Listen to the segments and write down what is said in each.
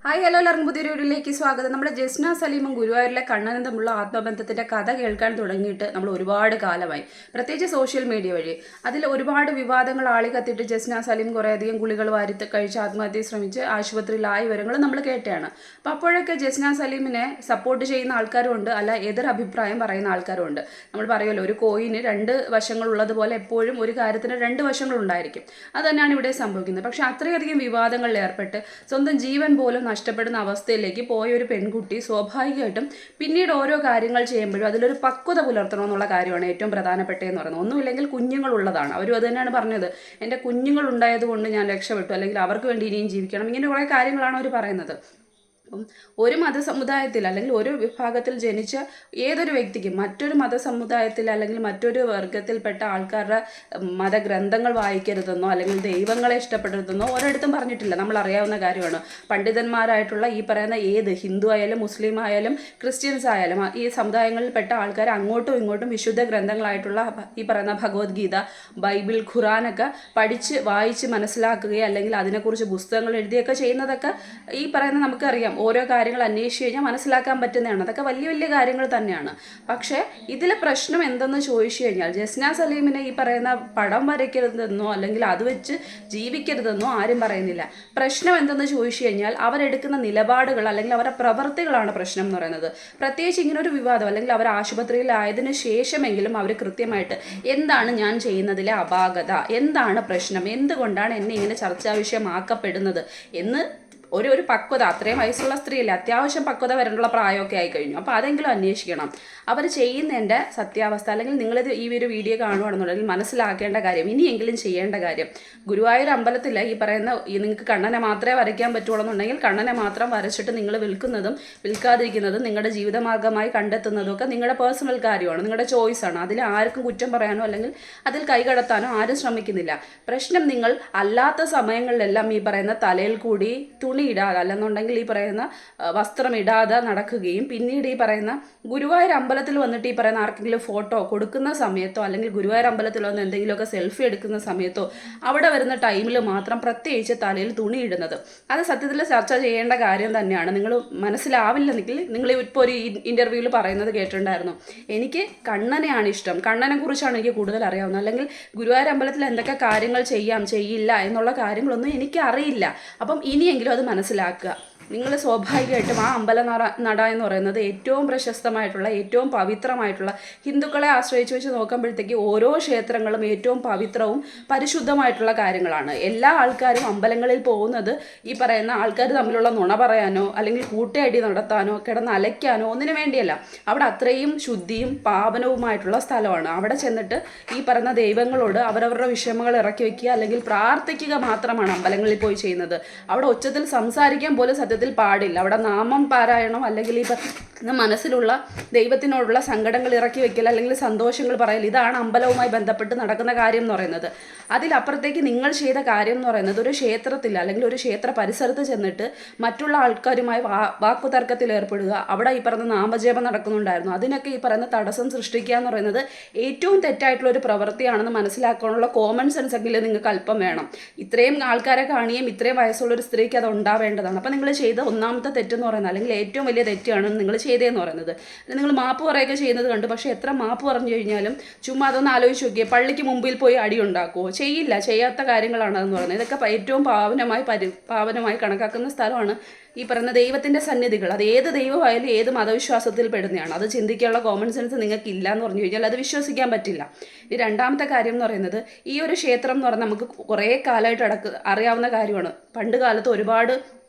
Hi hello എല്ലാവർക്കും പുതിയൊരു വീഡിയോയിലേക്ക് സ്വാഗതം. നമ്മുടെ ജസ്ന സലീമും ഗുരുവായൂരിലെ കണ്ണനും തമ്മിലുള്ള ആത്മബന്ധത്തിന്റെ കഥ കേൾക്കാൻ തുടങ്ങിയിട്ട് നമ്മൾ ഒരുപാട് കാലമായി. പ്രത്യേകിച്ച് സോഷ്യൽ മീഡിയ വഴി. അതിൽ ഒരുപാട് വിവാദങ്ങൾ ആളി കത്തിയിട്ട് ജസ്ന സലീം കുറേയധികം ഗുളികൾ വാരിത്ത് കഴിച്ച് ആത്മഹത്യ ശ്രമിച്ച് ആശുപത്രിയിലായി വിവരങ്ങൾ നമ്മൾ കേട്ടതാണ് അപ്പോൾ അപ്പോഴൊക്കെ ജസ്ന സലീമിനെ സപ്പോർട്ട് ചെയ്യുന്ന ആൾക്കാരും ഉണ്ട് അല്ല എതിർ അഭിപ്രായം പറയുന്ന ആൾക്കാരും ഉണ്ട് നമ്മൾ പറയുമല്ലോ ഒരു കോയിന് രണ്ട് വശങ്ങളുള്ളതുപോലെ എപ്പോഴും ഒരു കാര്യത്തിന് രണ്ട് വശങ്ങളുണ്ടായിരിക്കും അത് തന്നെയാണ് ഇവിടെ സംഭവിക്കുന്നത്. പക്ഷേ അത്രയധികം വിവാദങ്ങളിൽ ഏർപ്പെട്ട് സ്വന്തം ജീവൻ പോലും നഷ്ടപ്പെടുന്ന അവസ്ഥയിലേക്ക് പോയ ഒരു പെൺകുട്ടി സ്വാഭാവികമായിട്ടും പിന്നീട് ഓരോ കാര്യങ്ങൾ ചെയ്യുമ്പോഴും അതിലൊരു പക്വത പുലർത്തണമെന്നുള്ള കാര്യമാണ് ഏറ്റവും പ്രധാനപ്പെട്ടതെന്ന് പറയുന്നത്. ഒന്നുമില്ലെങ്കിൽ കുഞ്ഞുങ്ങളുള്ളതാണ് അവരും അത് തന്നെയാണ് പറഞ്ഞത്. എന്റെ കുഞ്ഞുങ്ങൾ ഉണ്ടായതുകൊണ്ട് ഞാൻ രക്ഷപ്പെട്ടു. അല്ലെങ്കിൽ അവർക്ക് വേണ്ടി ഇനിയും ജീവിക്കണം. ഇങ്ങനെ കുറേ കാര്യങ്ങളാണ് അവർ പറയുന്നത്. അപ്പം ഒരു മതസമുദായത്തിൽ അല്ലെങ്കിൽ ഒരു വിഭാഗത്തിൽ ജനിച്ച ഏതൊരു വ്യക്തിക്കും മറ്റൊരു മതസമുദായത്തിൽ അല്ലെങ്കിൽ മറ്റൊരു വർഗത്തിൽപ്പെട്ട ആൾക്കാരുടെ മതഗ്രന്ഥങ്ങൾ വായിക്കരുതെന്നോ അല്ലെങ്കിൽ ദൈവങ്ങളെ ഇഷ്ടപ്പെടരുതെന്നോ ഒരിടത്തും പറഞ്ഞിട്ടില്ല. നമ്മൾ അറിയാവുന്ന കാര്യമാണ്. പണ്ഡിതന്മാരായിട്ടുള്ള ഈ പറയുന്ന ഏത് ഹിന്ദു ആയാലും മുസ്ലിം ആയാലും ക്രിസ്ത്യൻസ് ആയാലും ഈ സമുദായങ്ങളിൽപ്പെട്ട ആൾക്കാർ അങ്ങോട്ടും ഇങ്ങോട്ടും വിശുദ്ധ ഗ്രന്ഥങ്ങളായിട്ടുള്ള ഈ പറയുന്ന ഭഗവത്ഗീത ബൈബിൾ ഖുറാനൊക്കെ പഠിച്ച് വായിച്ച് മനസ്സിലാക്കുകയോ അല്ലെങ്കിൽ അതിനെക്കുറിച്ച് പുസ്തകങ്ങൾ എഴുതിയൊക്കെ ചെയ്യുന്നതൊക്കെ ഈ പറയുന്ന നമുക്കറിയാം. ഓരോ കാര്യങ്ങൾ അന്വേഷിച്ച് കഴിഞ്ഞാൽ മനസ്സിലാക്കാൻ പറ്റുന്നതാണ്. അതൊക്കെ വലിയ വലിയ കാര്യങ്ങൾ തന്നെയാണ്. പക്ഷേ ഇതിലെ പ്രശ്നം എന്തെന്ന് ചോദിച്ചു കഴിഞ്ഞാൽ ജസ്ന സലീമിനെ ഈ പറയുന്ന പടം വരയ്ക്കരുതെന്നോ അല്ലെങ്കിൽ അത് വെച്ച് ജീവിക്കരുതെന്നോ ആരും പറയുന്നില്ല. പ്രശ്നം എന്തെന്ന് ചോദിച്ചു കഴിഞ്ഞാൽ അവരെടുക്കുന്ന നിലപാടുകൾ അല്ലെങ്കിൽ അവരുടെ പ്രവൃത്തികളാണ് പ്രശ്നം എന്ന് പറയുന്നത്. പ്രത്യേകിച്ച് ഇങ്ങനെ ഒരു വിവാദം അല്ലെങ്കിൽ അവർ ആശുപത്രിയിലായതിനു ശേഷമെങ്കിലും അവർ കൃത്യമായിട്ട് എന്താണ് ഞാൻ ചെയ്യുന്നതിലെ അപാകത എന്താണ് പ്രശ്നം എന്തുകൊണ്ടാണ് എന്നെ ഇങ്ങനെ ചർച്ചാ വിഷയമാക്കപ്പെടുന്നത് എന്ന് ഒരു ഒരു പക്വത. അത്രയും വയസ്സുള്ള സ്ത്രീയല്ലേ അത്യാവശ്യം പക്വത വരേണ്ടുള്ള പ്രായമൊക്കെ ആയി കഴിഞ്ഞു അപ്പോൾ അതെങ്കിലും അന്വേഷിക്കണം. അവർ ചെയ്യുന്നതിന്റെ സത്യാവസ്ഥ അല്ലെങ്കിൽ നിങ്ങളിത് ഈ ഒരു വീഡിയോ കാണുകയാണെന്നുണ്ടെങ്കിൽ മനസ്സിലാക്കേണ്ട കാര്യം ഇനിയെങ്കിലും ചെയ്യേണ്ട കാര്യം. ഗുരുവായൂർ അമ്പലത്തിൽ ഈ പറയുന്ന നിങ്ങൾക്ക് കണ്ണനെ മാത്രമേ വരയ്ക്കാൻ പറ്റുള്ളൂ എന്നുണ്ടെങ്കിൽ കണ്ണനെ മാത്രം വരച്ചിട്ട് നിങ്ങൾ വിൽക്കുന്നതും വിൽക്കാതിരിക്കുന്നതും നിങ്ങളുടെ ജീവിതമാർഗമായി കണ്ടെത്തുന്നതും ഒക്കെ നിങ്ങളുടെ പേഴ്സണൽ കാര്യമാണ് നിങ്ങളുടെ ചോയ്സ് ആണ്. അതിൽ ആർക്കും കുറ്റം പറയാനോ അല്ലെങ്കിൽ അതിൽ കൈകടത്താനോ ആരും ശ്രമിക്കുന്നില്ല. പ്രശ്നം നിങ്ങൾ അല്ലാത്ത സമയങ്ങളിലെല്ലാം ഈ പറയുന്ന തലയിൽ കൂടി തുണി ഇടാതെ അല്ലെന്നുണ്ടെങ്കിൽ ഈ പറയുന്ന വസ്ത്രം ഇടാതെ നടക്കുകയും പിന്നീട് ഈ പറയുന്ന ഗുരുവായൂർ അമ്പലത്തിൽ വന്നിട്ട് ഈ പറയുന്ന ആർക്കെങ്കിലും ഫോട്ടോ കൊടുക്കുന്ന സമയത്തോ അല്ലെങ്കിൽ ഗുരുവായൂർ അമ്പലത്തിൽ വന്ന് എന്തെങ്കിലുമൊക്കെ സെൽഫി എടുക്കുന്ന സമയത്തോ അവിടെ വരുന്ന ടൈമിൽ മാത്രം പ്രത്യേകിച്ച് തലയിൽ തുണി ഇടുന്നത്. അത് സത്യത്തിൽ ചർച്ച ചെയ്യേണ്ട കാര്യം തന്നെയാണ്. നിങ്ങൾ മനസ്സിലാവില്ലെങ്കിൽ നിങ്ങൾ ഇപ്പോൾ ഒരു ഇന്റർവ്യൂവിൽ പറയുന്നത് കേട്ടിട്ടുണ്ടായിരുന്നു. എനിക്ക് കണ്ണനെയാണ് ഇഷ്ടം. കണ്ണനെ കുറിച്ചാണ് എനിക്ക് കൂടുതൽ അറിയാവുന്നത്. അല്ലെങ്കിൽ ഗുരുവായൂർ അമ്പലത്തിൽ എന്തൊക്കെ കാര്യങ്ങൾ ചെയ്യാം ചെയ്യില്ല എന്നുള്ള കാര്യങ്ങളൊന്നും എനിക്ക് അറിയില്ല അപ്പം ഇനിയെങ്കിലും അത് മനസ്സിലാക്കുക. നിങ്ങൾ സ്വാഭാവികമായിട്ടും ആ അമ്പല നട എന്ന് പറയുന്നത് ഏറ്റവും പ്രശസ്തമായിട്ടുള്ള ഏറ്റവും പവിത്രമായിട്ടുള്ള ഹിന്ദുക്കളെ ആശ്രയിച്ച് വെച്ച് നോക്കുമ്പോഴത്തേക്ക് ഓരോ ക്ഷേത്രങ്ങളും ഏറ്റവും പവിത്രവും പരിശുദ്ധമായിട്ടുള്ള കാര്യങ്ങളാണ്. എല്ലാ ആൾക്കാരും അമ്പലങ്ങളിൽ പോകുന്നത് ഈ പറയുന്ന ആൾക്കാർ തമ്മിലുള്ള നുണ പറയാനോ അല്ലെങ്കിൽ കൂട്ടയടി നടത്താനോ കിടന്ന് അലയ്ക്കാനോ ഒന്നിനു വേണ്ടിയല്ല. അവിടെ അത്രയും ശുദ്ധിയും പാവനവുമായിട്ടുള്ള സ്ഥലമാണ്. അവിടെ ചെന്നിട്ട് ഈ പറയുന്ന ദൈവങ്ങളോട് അവരവരുടെ വിഷമങ്ങൾ ഇറക്കി വെക്കുക അല്ലെങ്കിൽ പ്രാർത്ഥിക്കുക മാത്രമാണ് അമ്പലങ്ങളിൽ പോയി ചെയ്യുന്നത്. അവിടെ ഉച്ചത്തിൽ സംസാരിക്കാൻ പോലും സത്യത്തിൽ പാടില്ല. അവിടെ നാമം പാരായണം അല്ലെങ്കിൽ ഈ മനസ്സിലുള്ള ദൈവത്തിനോടുള്ള സങ്കടങ്ങൾ ഇറക്കി വെക്കൽ അല്ലെങ്കിൽ സന്തോഷങ്ങൾ പറയൽ ഇതാണ് അമ്പലവുമായി ബന്ധപ്പെട്ട് നടക്കുന്ന കാര്യം എന്ന് പറയുന്നത്. അതിലപ്പുറത്തേക്ക് നിങ്ങൾ ചെയ്ത കാര്യം എന്ന് പറയുന്നത് ഒരു ക്ഷേത്രത്തിൽ അല്ലെങ്കിൽ ഒരു ക്ഷേത്ര പരിസരത്ത് ചെന്നിട്ട് മറ്റുള്ള ആൾക്കാരുമായി വാ വാക്കുതർക്കത്തിൽ ഏർപ്പെടുക. അവിടെ ഈ പറയുന്ന നാമജപം നടക്കുന്നുണ്ടായിരുന്നു. അതിനൊക്കെ ഈ പറയുന്ന തടസ്സം സൃഷ്ടിക്കുക എന്ന് പറയുന്നത് ഏറ്റവും തെറ്റായിട്ടുള്ള ഒരു പ്രവൃത്തിയാണെന്ന് മനസ്സിലാക്കാനുള്ള കോമൺ സെൻസ് എങ്കിലും നിങ്ങൾക്ക് അല്പം വേണം. ഇത്രയും ആൾക്കാരെ കാണിയും ഇത്രയും വയസ്സുള്ള ഒരു സ്ത്രീക്ക് അത് ഉണ്ടാവേണ്ടതാണ്. അപ്പം നിങ്ങൾ ചെയ്ത ഒന്നാമത്തെ തെറ്റെന്ന് പറയുന്നത് അല്ലെങ്കിൽ ഏറ്റവും വലിയ തെറ്റാണ് നിങ്ങൾ ചെയ്തതെന്ന് പറയുന്നത്. നിങ്ങൾ മാപ്പ് പറയുകയൊക്കെ ചെയ്യുന്നത് കണ്ടു. പക്ഷേ എത്ര മാപ്പ് പറഞ്ഞു കഴിഞ്ഞാലും ചുമ്മാ അതൊന്ന് ആലോചിച്ച് നോക്കിയേ. പള്ളിക്ക് മുമ്പിൽ പോയി അടി ഉണ്ടാക്കുമോ ചെയ്യില്ല. ചെയ്യാത്ത കാര്യങ്ങളാണ് അതെന്ന് പറയുന്നത്. ഇതൊക്കെ ഏറ്റവും പാവനമായി പരി പാവനമായി കണക്കാക്കുന്ന സ്ഥലമാണ് ഈ പറയുന്ന ദൈവത്തിന്റെ സന്നിധികൾ. അത് ഏത് ദൈവമായാലും ഏത് മതവിശ്വാസത്തിൽ പെടുന്നതാണ്. അത് ചിന്തിക്കാനുള്ള കോമൺ സെൻസ് നിങ്ങൾക്ക് ഇല്ല എന്ന് പറഞ്ഞു കഴിഞ്ഞാൽ അത് വിശ്വസിക്കാൻ പറ്റില്ല. ഈ രണ്ടാമത്തെ കാര്യം എന്ന് പറയുന്നത് ഈ ഒരു ക്ഷേത്രം എന്ന് പറഞ്ഞാൽ നമുക്ക് കുറേ കാലമായിട്ട് അടക്ക് അറിയാവുന്ന കാര്യമാണ്. പണ്ട് കാലത്ത് ഒരുപാട്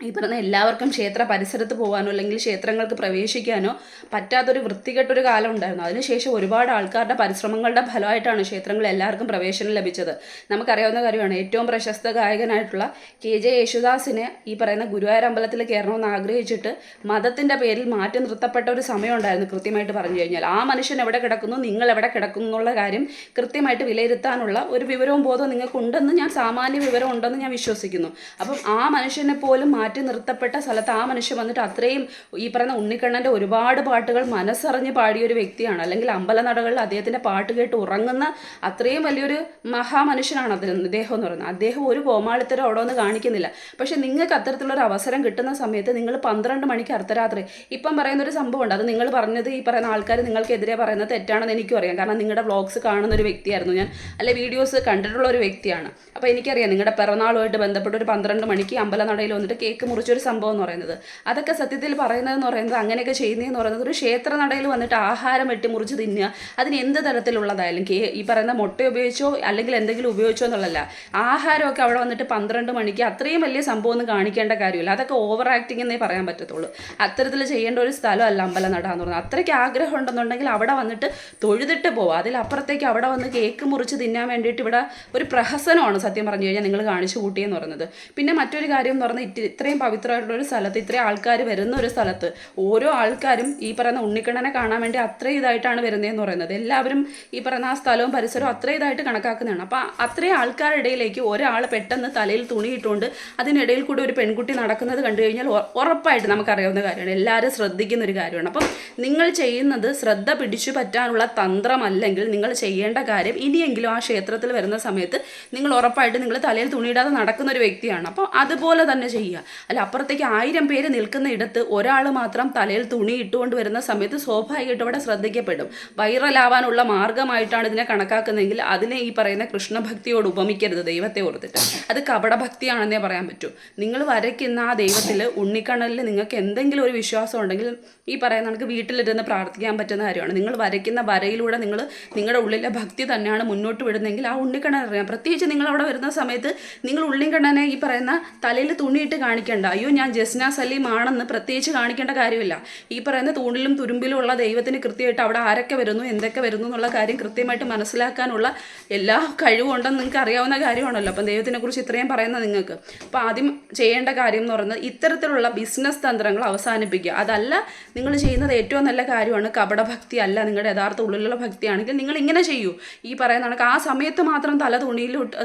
ഈ പറഞ്ഞ എല്ലാവർക്കും ക്ഷേത്ര പരിസരത്ത് പോകാനോ അല്ലെങ്കിൽ ക്ഷേത്രങ്ങൾക്ക് പ്രവേശിക്കാനോ പറ്റാത്തൊരു വൃത്തികെട്ടൊരു കാലം ഉണ്ടായിരുന്നു. അതിനുശേഷം ഒരുപാട് ആൾക്കാരുടെ പരിശ്രമങ്ങളുടെ ഫലമായിട്ടാണ് ക്ഷേത്രങ്ങളിൽ എല്ലാവർക്കും പ്രവേശനം ലഭിച്ചത്. നമുക്കറിയാവുന്ന കാര്യമാണ് ഏറ്റവും പ്രശസ്ത ഗായകനായിട്ടുള്ള കെ ജെ യേശുദാസിനെ ഈ പറയുന്ന ഗുരുവായൂർ അമ്പലത്തിൽ കയറണമെന്ന് ആഗ്രഹിച്ചിട്ട് മതത്തിന്റെ പേരിൽ മാറ്റി നിർത്തപ്പെട്ട ഒരു സമയം ഉണ്ടായിരുന്നു കൃത്യമായിട്ട് പറഞ്ഞു കഴിഞ്ഞാൽ. ആ മനുഷ്യൻ എവിടെ കിടക്കുന്നു നിങ്ങൾ എവിടെ കിടക്കുന്നു എന്നുള്ള കാര്യം കൃത്യമായിട്ട് വിലയിരുത്താനുള്ള ഒരു വിവരവും ബോധവും നിങ്ങൾക്കുണ്ടെന്ന് ഞാൻ സാമാന്യ വിവരം ഉണ്ടെന്ന് ഞാൻ വിശ്വസിക്കുന്നു. അപ്പം ആ മനുഷ്യനെ പോലും മാറ്റി നിർത്തപ്പെട്ട സ്ഥലത്ത് ആ മനുഷ്യൻ വന്നിട്ട് അത്രയും ഈ പറയുന്ന ഉണ്ണിക്കണ്ണന്റെ ഒരുപാട് പാട്ടുകൾ മനസ്സറിഞ്ഞ് പാടിയ ഒരു വ്യക്തിയാണ്. അല്ലെങ്കിൽ അമ്പല നടകളിൽ അദ്ദേഹത്തിന്റെ പാട്ട് കേട്ട് ഉറങ്ങുന്ന അത്രയും വലിയൊരു മഹാമനുഷ്യനാണ് അദ്ദേഹം അദ്ദേഹം എന്ന് പറയുന്നത്. അദ്ദേഹം ഒരു കോമാളിത്തരം അവിടെ ഒന്ന് കാണിക്കുന്നില്ല. പക്ഷേ നിങ്ങൾക്ക് അത്തരത്തിലുള്ള ഒരു അവസരം കിട്ടുന്ന സമയത്ത് നിങ്ങൾ പന്ത്രണ്ട് മണിക്ക് അർദ്ധരാത്രി ഇപ്പം പറയുന്ന ഒരു സംഭവമുണ്ട്. അത് നിങ്ങൾ പറഞ്ഞത് ഈ പറയുന്ന ആൾക്കാർ നിങ്ങൾക്കെതിരെ പറയുന്നത് തെറ്റാണെന്ന് എനിക്കും അറിയാം. കാരണം നിങ്ങളുടെ വ്ളോഗ്സ് കാണുന്ന ഒരു വ്യക്തിയായിരുന്നു ഞാൻ. അല്ലെ വീഡിയോസ് കണ്ടിട്ടുള്ള ഒരു വ്യക്തിയാണ്. അപ്പോൾ എനിക്കറിയാം നിങ്ങളുടെ പിറന്നാളുമായിട്ട് ബന്ധപ്പെട്ട് ഒരു പന്ത്രണ്ട് മണിക്ക് അമ്പലനടയിൽ വന്നിട്ട് കേക്ക് മുറിച്ചൊരു സംഭവം എന്ന് പറയുന്നത്. അതൊക്കെ സത്യത്തിൽ പറയുന്നതെന്ന് പറയുന്നത് അങ്ങനെയൊക്കെ ചെയ്യുന്നതെന്ന് പറയുന്നത് ഒരു ക്ഷേത്ര നടയിൽ വന്നിട്ട് ആഹാരം വെട്ടി മുറിച്ച് തിന്നുക. അതിന് എന്ത് തരത്തിലുള്ളതായാലും കേ ഈ പറയുന്ന മുട്ട ഉപയോഗിച്ചോ അല്ലെങ്കിൽ എന്തെങ്കിലും ഉപയോഗിച്ചോ എന്നുള്ളതല്ല. ആഹാരമൊക്കെ അവിടെ വന്നിട്ട് പന്ത്രണ്ട് മണിക്ക് അത്രയും വലിയ സംഭവം ഒന്നും കാണിക്കേണ്ട കാര്യമില്ല. അതൊക്കെ ഓവർ ആക്ടിങ് എന്നേ പറയാൻ പറ്റത്തുള്ളൂ. അത്തരത്തിൽ ചെയ്യേണ്ട ഒരു സ്ഥലമല്ല അമ്പലനട എന്ന് പറയുന്നത്. അത്രയ്ക്ക് ആഗ്രഹം ഉണ്ടെന്നുണ്ടെങ്കിൽ അവിടെ വന്നിട്ട് തൊഴുതിട്ട് പോവുക. അതിലപ്പുറത്തേക്ക് അവിടെ വന്ന് കേക്ക് മുറിച്ച് തിന്നാൻ വേണ്ടിയിട്ട് ഇവിടെ ഒരു പ്രഹസനമാണ് സത്യം പറഞ്ഞു കഴിഞ്ഞാൽ നിങ്ങൾ കാണിച്ചു കൂട്ടിയെന്ന് പറയുന്നത്. പിന്നെ മറ്റൊരു കാര്യം എന്ന് പറഞ്ഞാൽ ഇറ്റ് ഇത്രയും പവിത്രമായിട്ടുള്ള ഒരു സ്ഥലത്ത് ഇത്രയും ആൾക്കാർ വരുന്ന ഒരു സ്ഥലത്ത് ഓരോ ആൾക്കാരും ഈ പറയുന്ന ഉണ്ണിക്കണ്ണനെ കാണാൻ വേണ്ടി അത്രയും ഇതായിട്ടാണ് വരുന്നതെന്ന് പറയുന്നത്. എല്ലാവരും ഈ പറയുന്ന ആ സ്ഥലവും പരിസരവും അത്രയും ഇതായിട്ട് കണക്കാക്കുന്നതാണ്. അപ്പോൾ അത്രയും ആൾക്കാരുടെ ഇടയിലേക്ക് ഒരാൾ പെട്ടെന്ന് തലയിൽ തുണിയിട്ടുകൊണ്ട് അതിനിടയിൽ കൂടി ഒരു പെൺകുട്ടി നടക്കുന്നത് കണ്ടു കഴിഞ്ഞാൽ ഉറപ്പായിട്ട് നമുക്കറിയാവുന്ന കാര്യമാണ്. എല്ലാവരും ശ്രദ്ധിക്കുന്ന ഒരു കാര്യമാണ്. അപ്പം നിങ്ങൾ ചെയ്യുന്നത് ശ്രദ്ധ പിടിച്ചു പറ്റാനുള്ള തന്ത്രമല്ലെങ്കിൽ നിങ്ങൾ ചെയ്യേണ്ട കാര്യം ഇനിയെങ്കിലും ആ ക്ഷേത്രത്തിൽ വരുന്ന സമയത്ത് നിങ്ങൾ ഉറപ്പായിട്ട് നിങ്ങൾ തലയിൽ തുണിയിടാതെ നടക്കുന്ന ഒരു വ്യക്തിയാണ്. അപ്പോൾ അതുപോലെ തന്നെ ചെയ്യുക. അല്ല അപ്പുറത്തേക്ക് ആയിരം പേര് നിൽക്കുന്ന ഇടത്ത് ഒരാൾ മാത്രം തലയിൽ തുണി ഇട്ടുകൊണ്ട് വരുന്ന സമയത്ത് സ്വാഭാവികമായിട്ടും അവിടെ ശ്രദ്ധിക്കപ്പെടും. വൈറലാവാനുള്ള മാർഗമായിട്ടാണ് ഇതിനെ കണക്കാക്കുന്നതെങ്കിൽ അതിനെ ഈ പറയുന്ന കൃഷ്ണഭക്തിയോട് ഉപമിക്കരുത് ദൈവത്തെ ഓർത്തിട്ട്. അത് കപടഭക്തിയാണെന്നേ പറയാൻ പറ്റൂ. നിങ്ങൾ വരയ്ക്കുന്ന ആ ദൈവത്തിൽ ഉണ്ണിക്കണലിൽ നിങ്ങൾക്ക് എന്തെങ്കിലും ഒരു വിശ്വാസം ഉണ്ടെങ്കിൽ ഈ പറയുന്ന നമുക്ക് വീട്ടിലിരുന്ന് പ്രാർത്ഥിക്കാൻ പറ്റുന്ന കാര്യമാണ്. നിങ്ങൾ വരയ്ക്കുന്ന വരയിലൂടെ നിങ്ങൾ നിങ്ങളുടെ ഉള്ളിലെ ഭക്തി തന്നെയാണ് മുന്നോട്ട് വിടുന്നതെങ്കിൽ ആ ഉണ്ണിക്കണ്ണൻ അറിയാം. പ്രത്യേകിച്ച് നിങ്ങൾ അവിടെ വരുന്ന സമയത്ത് നിങ്ങൾ ഉണ്ണിക്കണ്ണനെ ഈ പറയുന്ന തലയിൽ തുണിയിട്ട് കാണിക്കേണ്ട. അയ്യോ ഞാൻ ജസ്ന സലീം ആണെന്ന് പ്രത്യേകിച്ച് കാണിക്കേണ്ട കാര്യമില്ല. ഈ പറയുന്ന തൂണിലും തുരുമ്പിലും ഉള്ള ദൈവത്തിന് കൃത്യമായിട്ട് അവിടെ ആരൊക്കെ വരുന്നു എന്തൊക്കെ വരുന്നു എന്നുള്ള കാര്യം കൃത്യമായിട്ട് മനസ്സിലാക്കാനുള്ള എല്ലാ കഴിവും ഉണ്ടെന്ന് നിങ്ങൾക്ക് അറിയാവുന്ന കാര്യമാണല്ലോ. അപ്പം ദൈവത്തിനെ കുറിച്ച് ഇത്രയും പറയുന്നത് നിങ്ങൾക്ക്. അപ്പോൾ ആദ്യം ചെയ്യേണ്ട കാര്യം എന്ന് പറയുന്നത് ഇത്തരത്തിലുള്ള ബിസിനസ് തന്ത്രങ്ങൾ അവസാനിപ്പിക്കുക. അതല്ല നിങ്ങൾ ചെയ്യുന്നത് ഏറ്റവും നല്ല കാര്യമാണ്. കപടഭക്തി അല്ല നിങ്ങളുടെ യഥാർത്ഥ ഉള്ളിലുള്ള ഭക്തിയാണെങ്കിൽ നിങ്ങൾ ഇങ്ങനെ ചെയ്യൂ. ഈ പറയുന്ന കണക്ക് ആ സമയത്ത് മാത്രം തല തുണിയിലോട്ട്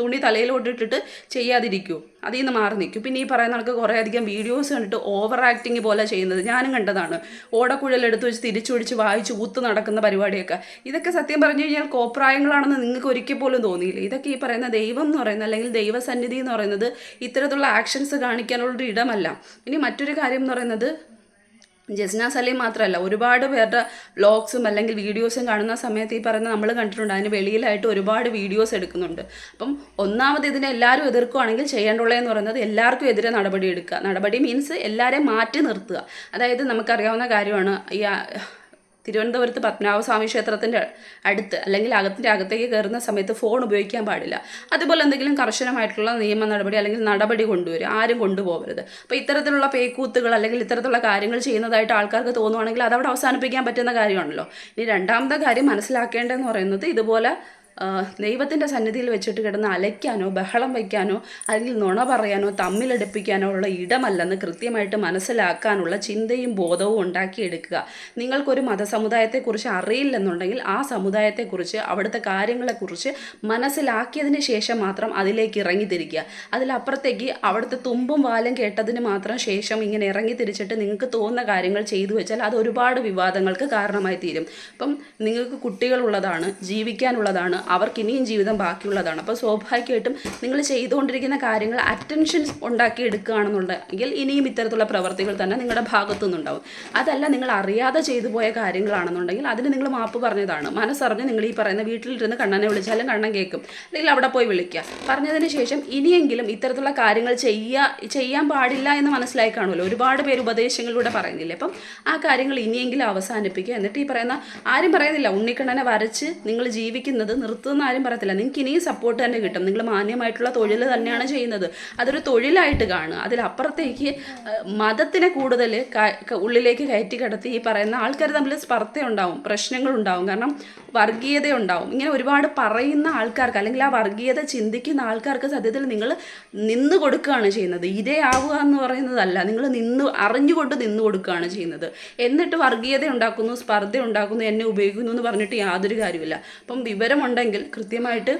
തുണി തലയിലോട്ടിട്ടിട്ട് ചെയ്യാതിരിക്കൂ. അതിൽ നിന്ന് മാറി നിൽക്കും. പിന്നെ ഈ പറയുന്ന കണക്ക് കുറേ അധികം വീഡിയോസ് കണ്ടിട്ട് ഓവർ ആക്ടിങ് പോലെ ചെയ്യുന്നത് ഞാനും കണ്ടതാണ്. ഓടക്കുഴലെടുത്ത് വെച്ച് തിരിച്ചൊടിച്ച് വായിച്ച് ഊത്ത് നടക്കുന്ന പരിപാടിയൊക്കെ. ഇതൊക്കെ സത്യം പറഞ്ഞു കഴിഞ്ഞാൽ കോപ്രായങ്ങളാണെന്ന് നിങ്ങൾക്ക് ഒരിക്കൽ പോലും തോന്നിയില്ല. ഇതൊക്കെ ഈ പറയുന്ന ദൈവം എന്ന് പറയുന്നത് അല്ലെങ്കിൽ ദൈവസന്നിധി എന്ന് പറയുന്നത് ഇത്തരത്തിലുള്ള ആക്ഷൻസ് കാണിക്കാനുള്ളൊരു ഇടമല്ല. ഇനി മറ്റൊരു കാര്യം എന്ന് പറയുന്നത് ജസ്ന സലീം മാത്രമല്ല ഒരുപാട് പേരുടെ വ്ളോഗ്സും അല്ലെങ്കിൽ വീഡിയോസും കാണുന്ന സമയത്ത് ഈ പറയുന്ന നമ്മൾ കണ്ടിട്ടുണ്ട് അതിന് വെളിയിലായിട്ട് ഒരുപാട് വീഡിയോസ് എടുക്കുന്നുണ്ട്. അപ്പം ഒന്നാമത് ഇതിനെ എല്ലാവരും എതിർക്കുകയാണെങ്കിൽ ചെയ്യേണ്ടുള്ളതെന്ന് പറയുന്നത് എല്ലാവർക്കും എതിരെ നടപടി എടുക്കുക. നടപടി മീൻസ് എല്ലാവരെയും മാറ്റി നിർത്തുക. അതായത് നമുക്കറിയാവുന്ന കാര്യമാണ് ഈ തിരുവനന്തപുരത്ത് പത്മനാഭസ്വാമി ക്ഷേത്രത്തിന്റെ അടുത്ത് അല്ലെങ്കിൽ അകത്തിന്റെ അകത്തേക്ക് കയറുന്ന സമയത്ത് ഫോൺ ഉപയോഗിക്കാൻ പാടില്ല. അതുപോലെ എന്തെങ്കിലും കർശനമായിട്ടുള്ള നിയമ നടപടി അല്ലെങ്കിൽ നടപടി കൊണ്ടുവരും ആരും കൊണ്ടുപോകരുത്. അപ്പോൾ ഇത്തരത്തിലുള്ള പേക്കൂത്തുകൾ അല്ലെങ്കിൽ ഇത്തരത്തിലുള്ള കാര്യങ്ങൾ ചെയ്യുന്നതായിട്ട് ആൾക്കാർക്ക് തോന്നുവാണെങ്കിൽ അതവിടെ അവസാനിപ്പിക്കാൻ പറ്റുന്ന കാര്യമാണല്ലോ. ഇനി രണ്ടാമത്തെ കാര്യം മനസ്സിലാക്കേണ്ടതെന്ന് പറയുന്നത് ഇതുപോലെ ദൈവത്തിന്റെ സന്നിധിയിൽ വെച്ചിട്ട് കിടന്ന് അലയ്ക്കാനോ ബഹളം വയ്ക്കാനോ അല്ലെങ്കിൽ നുണ പറയാനോ തമ്മിലടുപ്പിക്കാനോ ഉള്ള ഇടമല്ലെന്ന് കൃത്യമായിട്ട് മനസ്സിലാക്കാനുള്ള ചിന്തയും ബോധവും ഉണ്ടാക്കിയെടുക്കുക. നിങ്ങൾക്കൊരു മതസമുദായത്തെക്കുറിച്ച് അറിയില്ലെന്നുണ്ടെങ്കിൽ ആ സമുദായത്തെക്കുറിച്ച് അവിടുത്തെ കാര്യങ്ങളെക്കുറിച്ച് മനസ്സിലാക്കിയതിന് ശേഷം മാത്രം അതിലേക്ക് ഇറങ്ങിത്തിരിക്കുക അതിലപ്പുറത്തേക്ക് അവിടുത്തെ തുമ്പും വാലും കേട്ടതിന് മാത്രം ശേഷം ഇങ്ങനെ ഇറങ്ങി തിരിച്ചിട്ട് നിങ്ങൾക്ക് തോന്നുന്ന കാര്യങ്ങൾ ചെയ്തു വെച്ചാൽ അത് ഒരുപാട് വിവാദങ്ങൾക്ക് കാരണമായി തീരും. അപ്പം നിങ്ങൾക്ക് കുട്ടികളുള്ളതാണ് ജീവിക്കാനുള്ളതാണ് അവർക്ക് ഇനിയും ജീവിതം ബാക്കിയുള്ളതാണ്. അപ്പോൾ സ്വാഭാവികമായിട്ടും നിങ്ങൾ ചെയ്തുകൊണ്ടിരിക്കുന്ന കാര്യങ്ങൾ അറ്റൻഷൻ ഉണ്ടാക്കി എടുക്കുകയാണെന്നുണ്ടെങ്കിൽ ഇനിയും ഇത്തരത്തിലുള്ള പ്രവർത്തികൾ തന്നെ നിങ്ങളുടെ ഭാഗത്തു നിന്നുണ്ടാവും അതല്ല നിങ്ങൾ അറിയാതെ ചെയ്തു പോയ കാര്യങ്ങളാണെന്നുണ്ടെങ്കിൽ അതിന് നിങ്ങൾ മാപ്പ് പറഞ്ഞതാണ്. മനസ്സറിഞ്ഞ് നിങ്ങൾ ഈ പറയുന്ന വീട്ടിലിരുന്ന് കണ്ണനെ വിളിച്ചാലും കണ്ണൻ കേൾക്കും. അല്ലെങ്കിൽ അവിടെ പോയി വിളിക്കുക. പറഞ്ഞതിന് ശേഷം ഇനിയെങ്കിലും ഇത്തരത്തിലുള്ള കാര്യങ്ങൾ ചെയ്യുക ചെയ്യാൻ പാടില്ല എന്ന് മനസ്സിലായി കാണുമല്ലോ. ഒരുപാട് പേര് ഉപദേശങ്ങളിലൂടെ പറയുന്നില്ലേ. അപ്പം ആ കാര്യങ്ങൾ ഇനിയെങ്കിലും അവസാനിപ്പിക്കുക. എന്നിട്ട് ഈ പറയുന്ന ആരും പറയുന്നില്ല. ഉണ്ണിക്കണ്ണനെ വരച്ച് നിങ്ങൾ ജീവിക്കുന്നത് നിർത്തുന്ന ആരും പറയത്തില്ല. നിങ്ങൾക്ക് ഇനിയും സപ്പോർട്ട് തന്നെ കിട്ടും. നിങ്ങൾ മാന്യമായിട്ടുള്ള തൊഴിൽ തന്നെയാണ് ചെയ്യുന്നത്. അതൊരു തൊഴിലായിട്ട് കാണുക. അതിലപ്പുറത്തേക്ക് മതത്തിനെ കൂടുതൽ ഉള്ളിലേക്ക് കയറ്റി കിടത്തി ഈ പറയുന്ന ആൾക്കാർ തമ്മിൽ പ്രശ്നങ്ങൾ ഉണ്ടാവും കാരണം വർഗീയത ഉണ്ടാവും ഇങ്ങനെ ഒരുപാട് പറയുന്ന ആൾക്കാർക്ക് അല്ലെങ്കിൽ ആ വർഗീയത ചിന്തിക്കുന്ന ആൾക്കാർക്ക് സത്യത്തിൽ നിങ്ങൾ നിന്ന് കൊടുക്കുകയാണ് ചെയ്യുന്നത്. ഇതേ ആവുക എന്ന് പറയുന്നതല്ല. നിങ്ങൾ നിന്ന് അറിഞ്ഞുകൊണ്ട് നിന്ന് കൊടുക്കുകയാണ് ചെയ്യുന്നത്. എന്നിട്ട് വർഗീയത ഉണ്ടാക്കുന്നു സ്പർദ്ധ ഉണ്ടാക്കുന്നു എന്നെ ഉപയോഗിക്കുന്നു എന്ന് പറഞ്ഞിട്ട് യാതൊരു കാര്യമില്ല അപ്പം വിവരമുണ്ടെങ്കിൽ ഉണ്ടെങ്കിൽ കൃത്യമായിട്ട്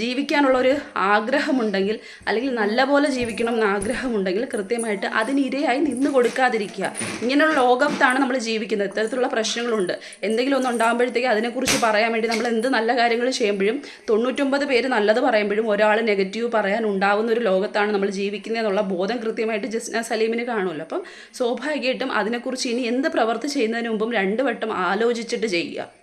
ജീവിക്കാനുള്ളൊരു ആഗ്രഹമുണ്ടെങ്കിൽ അല്ലെങ്കിൽ നല്ലപോലെ ജീവിക്കണം എന്ന ആഗ്രഹമുണ്ടെങ്കിൽ കൃത്യമായിട്ട് അതിനിരയായി നിന്ന് കൊടുക്കാതിരിക്കുക. ഇങ്ങനെയുള്ള ലോകത്താണ് നമ്മൾ ജീവിക്കുന്നത്. ഇത്തരത്തിലുള്ള പ്രശ്നങ്ങളുണ്ട്. എന്തെങ്കിലും ഒന്ന് ഉണ്ടാകുമ്പോഴത്തേക്ക് അതിനെക്കുറിച്ച് പറയാൻ വേണ്ടി നമ്മൾ എന്ത് നല്ല കാര്യങ്ങൾ ചെയ്യുമ്പോഴും തൊണ്ണൂറ്റൊമ്പത് പേര് നല്ലത് പറയുമ്പോഴും ഒരാൾ നെഗറ്റീവ് പറയാൻ ഉണ്ടാകുന്ന ഒരു ലോകത്താണ് നമ്മൾ ജീവിക്കുന്നത് എന്നുള്ള ബോധം കൃത്യമായിട്ട് ജസ്ന സലീമിന് കാണുമല്ലോ. അപ്പം സ്വാഭാവികമായിട്ടും അതിനെക്കുറിച്ച് ഇനി എന്ത് പ്രവർത്തി ചെയ്യുന്നതിന് മുമ്പും രണ്ട് വട്ടം ആലോചിച്ചിട്ട് ചെയ്യുക.